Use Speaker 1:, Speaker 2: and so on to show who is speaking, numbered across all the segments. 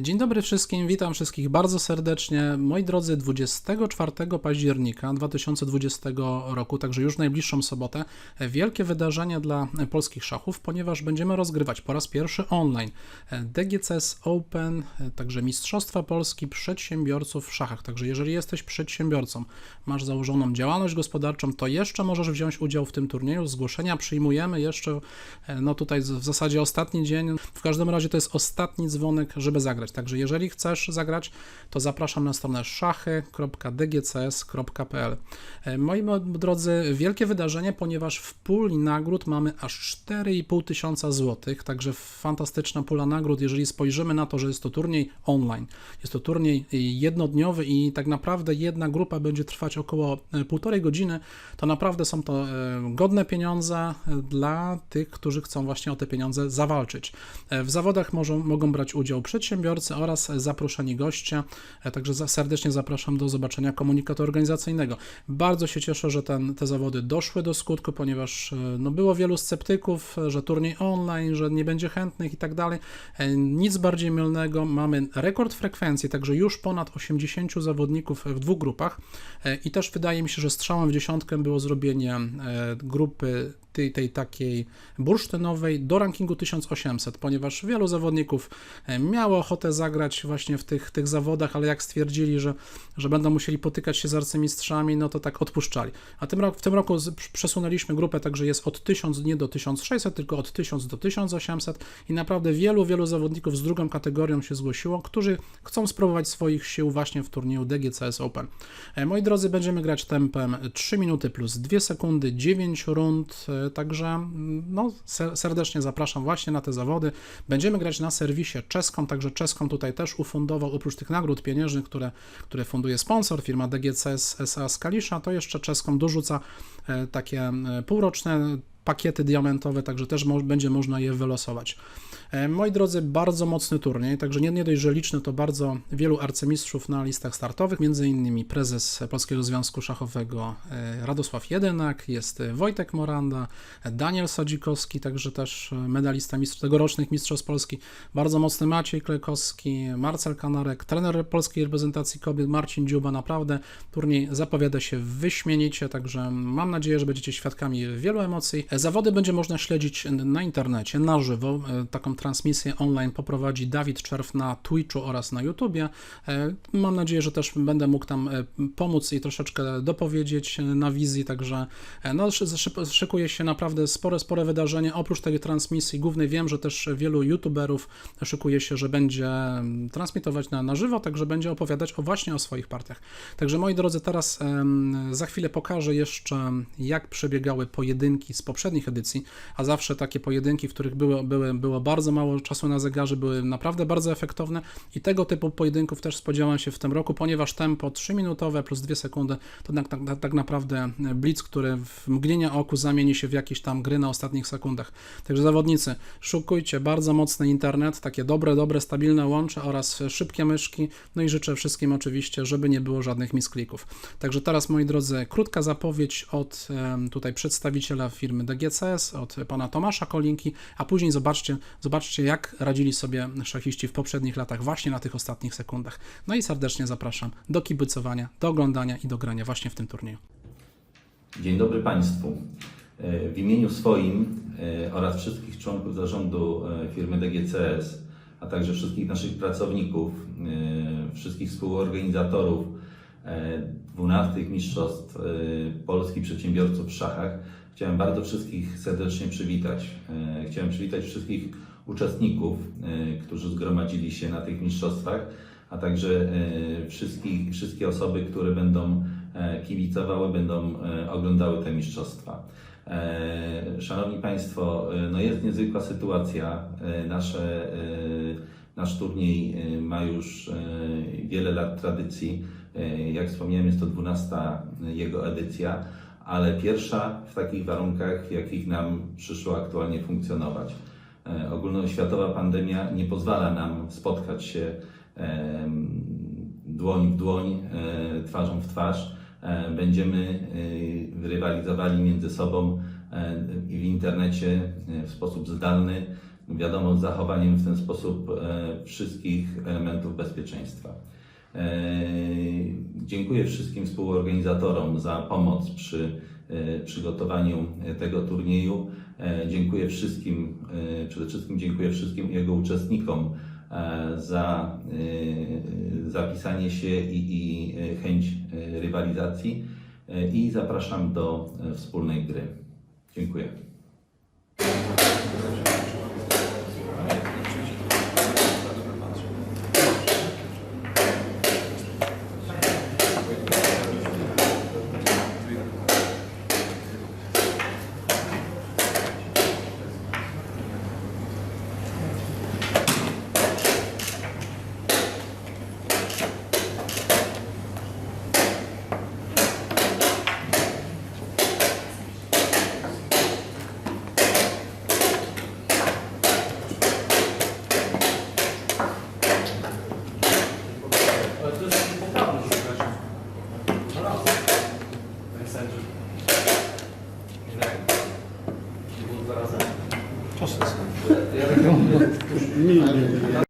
Speaker 1: Dzień dobry wszystkim, witam wszystkich bardzo serdecznie. Moi drodzy, 24 października 2020 roku, także już najbliższą sobotę, wielkie wydarzenie dla polskich szachów, ponieważ będziemy rozgrywać po raz pierwszy online DGCS Open, także Mistrzostwa Polski Przedsiębiorców w szachach. Także jeżeli jesteś przedsiębiorcą, masz założoną działalność gospodarczą, to jeszcze możesz wziąć udział w tym turnieju. Zgłoszenia przyjmujemy jeszcze, no tutaj w zasadzie ostatni dzień. W każdym razie to jest ostatni dzwonek, żeby zagrać. Także jeżeli chcesz zagrać, to zapraszam na stronę szachy.dgcs.pl. E, Moi drodzy, wielkie wydarzenie, ponieważ w puli nagród mamy aż 4,5 tysiąca złotych, także fantastyczna pula nagród, jeżeli spojrzymy na to, że jest to turniej online, jest to turniej jednodniowy i tak naprawdę jedna grupa będzie trwać około e, półtorej godziny, to naprawdę są to e, godne pieniądze dla tych, którzy chcą właśnie o te pieniądze zawalczyć. W zawodach mogą, mogą brać udział przedsiębiorcy oraz zaproszeni goście, także serdecznie zapraszam do zobaczenia komunikatu organizacyjnego. Bardzo się cieszę, że ten, te zawody doszły do skutku, ponieważ no, było wielu sceptyków, że turniej online, że nie będzie chętnych i tak dalej. Nic bardziej mylnego, mamy rekord frekwencji, także już ponad 80 zawodników w dwóch grupach i też wydaje mi się, że strzałem w dziesiątkę było zrobienie grupy tej, tej takiej bursztynowej do rankingu 1800, ponieważ wielu zawodników e, miało ochotę zagrać właśnie w tych, tych zawodach, ale jak stwierdzili, że, że będą musieli potykać się z arcymistrzami, no to tak odpuszczali. A tym rok, w tym roku przesunęliśmy grupę, także jest od 1000 nie do 1600, tylko od 1000 do 1800 i naprawdę wielu, wielu zawodników z drugą kategorią się zgłosiło, którzy chcą spróbować swoich sił właśnie w turnieju DGCS Open. E, moi drodzy, będziemy grać tempem 3 minuty plus 2 sekundy, 9 rund, e, Także no, serdecznie zapraszam właśnie na te zawody. Będziemy grać na serwisie czeską, także czeską tutaj też ufundował, oprócz tych nagród pieniężnych, które, które funduje sponsor, firma DGCS SA Skalisza, to jeszcze czeską dorzuca e, takie e, półroczne pakiety diamentowe, także też będzie można je wylosować. E, moi drodzy, bardzo mocny turniej, także nie, nie dość, że liczny, to bardzo wielu arcymistrzów na listach startowych, między innymi prezes Polskiego Związku Szachowego e, Radosław Jedynak, jest Wojtek Moranda, Daniel Sadzikowski, także też medalista mistrz, tegorocznych Mistrzostw Polski, bardzo mocny Maciej Klekowski, Marcel Kanarek, trener polskiej reprezentacji kobiet Marcin Dziuba, naprawdę turniej zapowiada się wyśmienicie, także mam nadzieję, że będziecie świadkami wielu emocji. Zawody będzie można śledzić na internecie, na żywo, e, taką transmisję online poprowadzi Dawid Czerw na Twitchu oraz na YouTubie. E, mam nadzieję, że też będę mógł tam e, pomóc i troszeczkę dopowiedzieć na wizji, także no, szykuje się naprawdę spore, spore wydarzenie. Oprócz tej transmisji głównej wiem, że też wielu YouTuberów szykuje się, że będzie transmitować na, na żywo, także będzie opowiadać o właśnie o swoich partiach. Także moi drodzy, teraz za chwilę pokażę jeszcze, jak przebiegały pojedynki z poprzednich poprzednich edycji, a zawsze takie pojedynki, w których było, były, było bardzo mało czasu na zegarze, były naprawdę bardzo efektowne i tego typu pojedynków też spodziewam się w tym roku, ponieważ tempo 3-minutowe plus 2 sekundy to tak, tak, tak naprawdę blitz, który w mgnienia oku zamieni się w jakieś tam gry na ostatnich sekundach. Także zawodnicy, szukujcie bardzo mocny internet, takie dobre, dobre, stabilne łącze oraz szybkie myszki, no i życzę wszystkim oczywiście, żeby nie było żadnych misklików. Także teraz, moi drodzy, krótka zapowiedź od tutaj przedstawiciela firmy DG GCS, od pana Tomasza Kolinki, a później zobaczcie, zobaczcie jak radzili sobie szachiści w poprzednich latach właśnie na tych ostatnich sekundach. No i serdecznie zapraszam do kibicowania, do oglądania i do grania właśnie w tym turnieju.
Speaker 2: Dzień dobry Państwu. E, w imieniu swoim e, oraz wszystkich członków zarządu e, firmy DGCS, a także wszystkich naszych pracowników, wszystkich współorganizatorów 12 Mistrzostw Polski Przedsiębiorców w Szachach, Chciałem bardzo wszystkich serdecznie przywitać. Chciałem przywitać wszystkich uczestników, e, którzy zgromadzili się na tych mistrzostwach, a także e, wszystkich, wszystkie osoby, które będą kibicowały, będą oglądały te mistrzostwa. Szanowni Państwo, no jest niezwykła sytuacja. Nasze, nasz turniej ma już wiele lat tradycji. Jak wspomniałem, jest to 12 jego edycja ale pierwsza w takich warunkach, w jakich nam przyszło aktualnie funkcjonować. E, ogólnoświatowa pandemia nie pozwala nam spotkać się dłoń w dłoń, e, twarzą w twarz. E, będziemy rywalizowali między sobą w internecie w sposób zdalny. wiadomo, z zachowaniem w ten sposób e, wszystkich elementów bezpieczeństwa. E, Dziękuję wszystkim współorganizatorom za pomoc przy e, przygotowaniu e, tego turnieju. E, Dziękuję wszystkim, e, przede wszystkim dziękuję wszystkim jego uczestnikom e, za zapisanie się i, i chęć rywalizacji i zapraszam do wspólnej gry. Dziękuję.
Speaker 3: G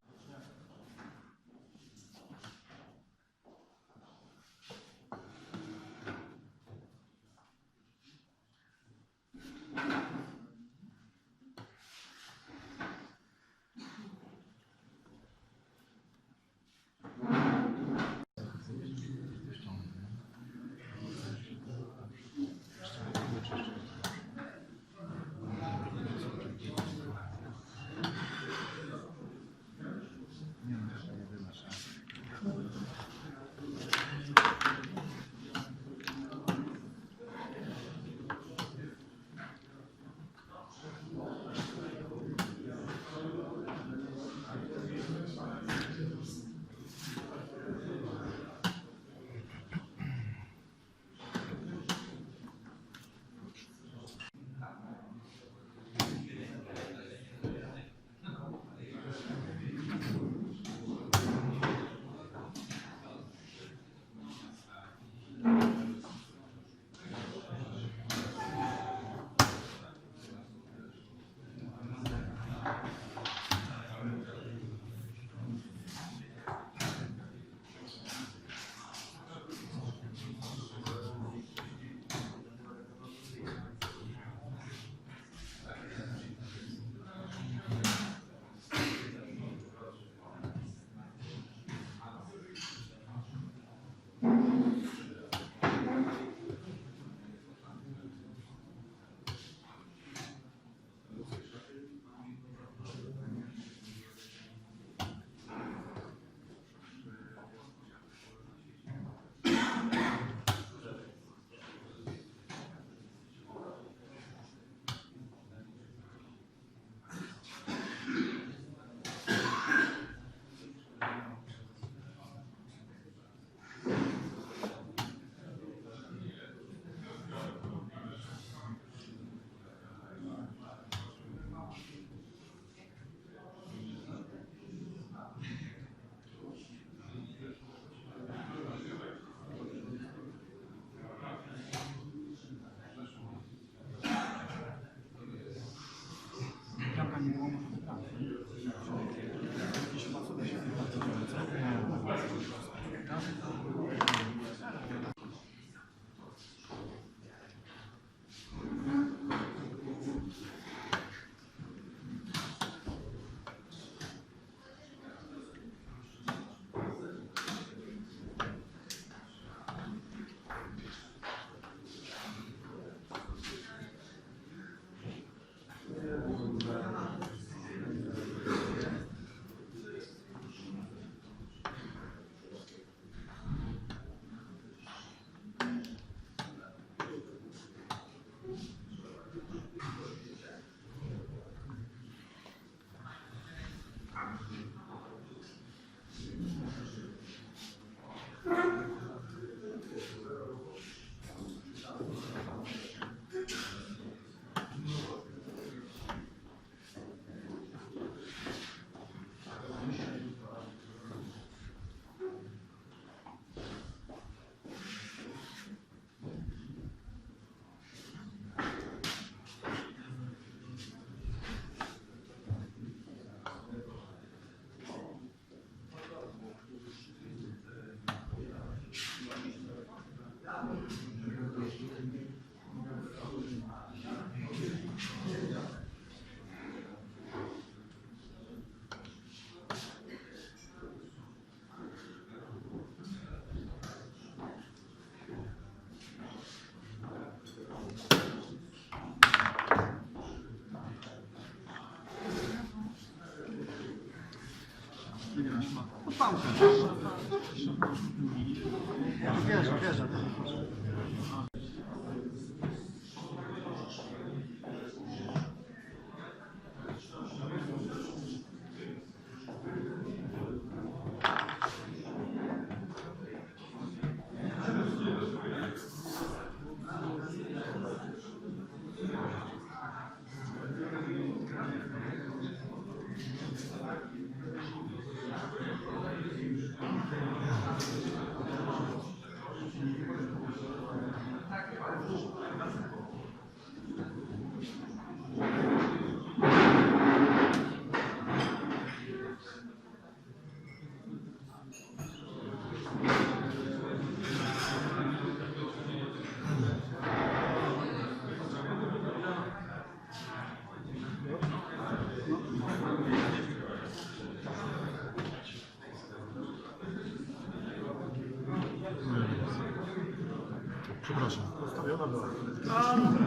Speaker 4: Przepraszam.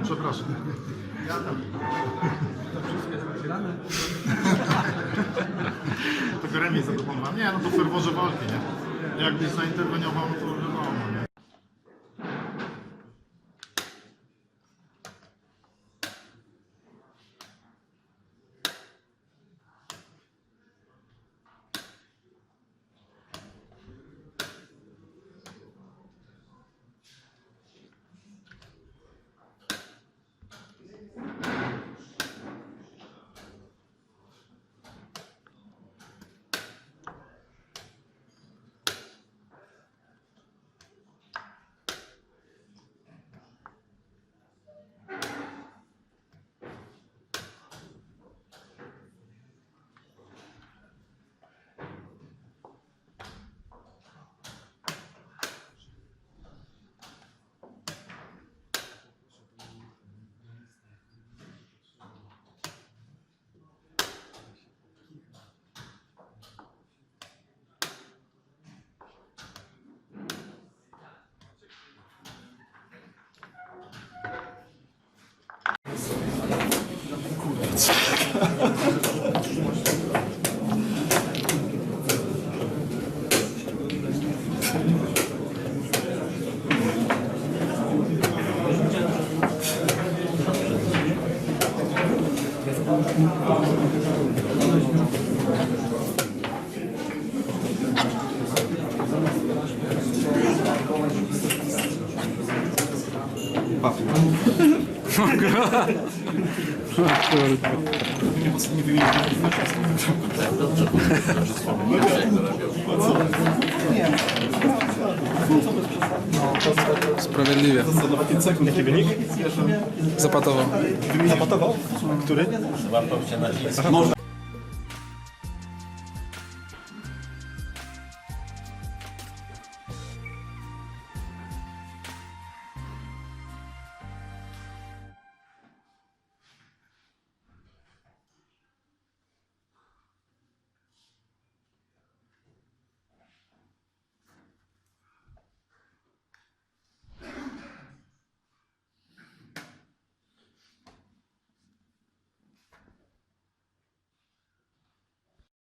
Speaker 4: Przepraszam. Tylko remis zaproponowałem. Nie, no to w ferworze walki, nie? Jakbyś zainterweniował, to Papo.
Speaker 1: Sprawiedliwie. Zapatował.
Speaker 5: Zapatował? Który? Złapał się na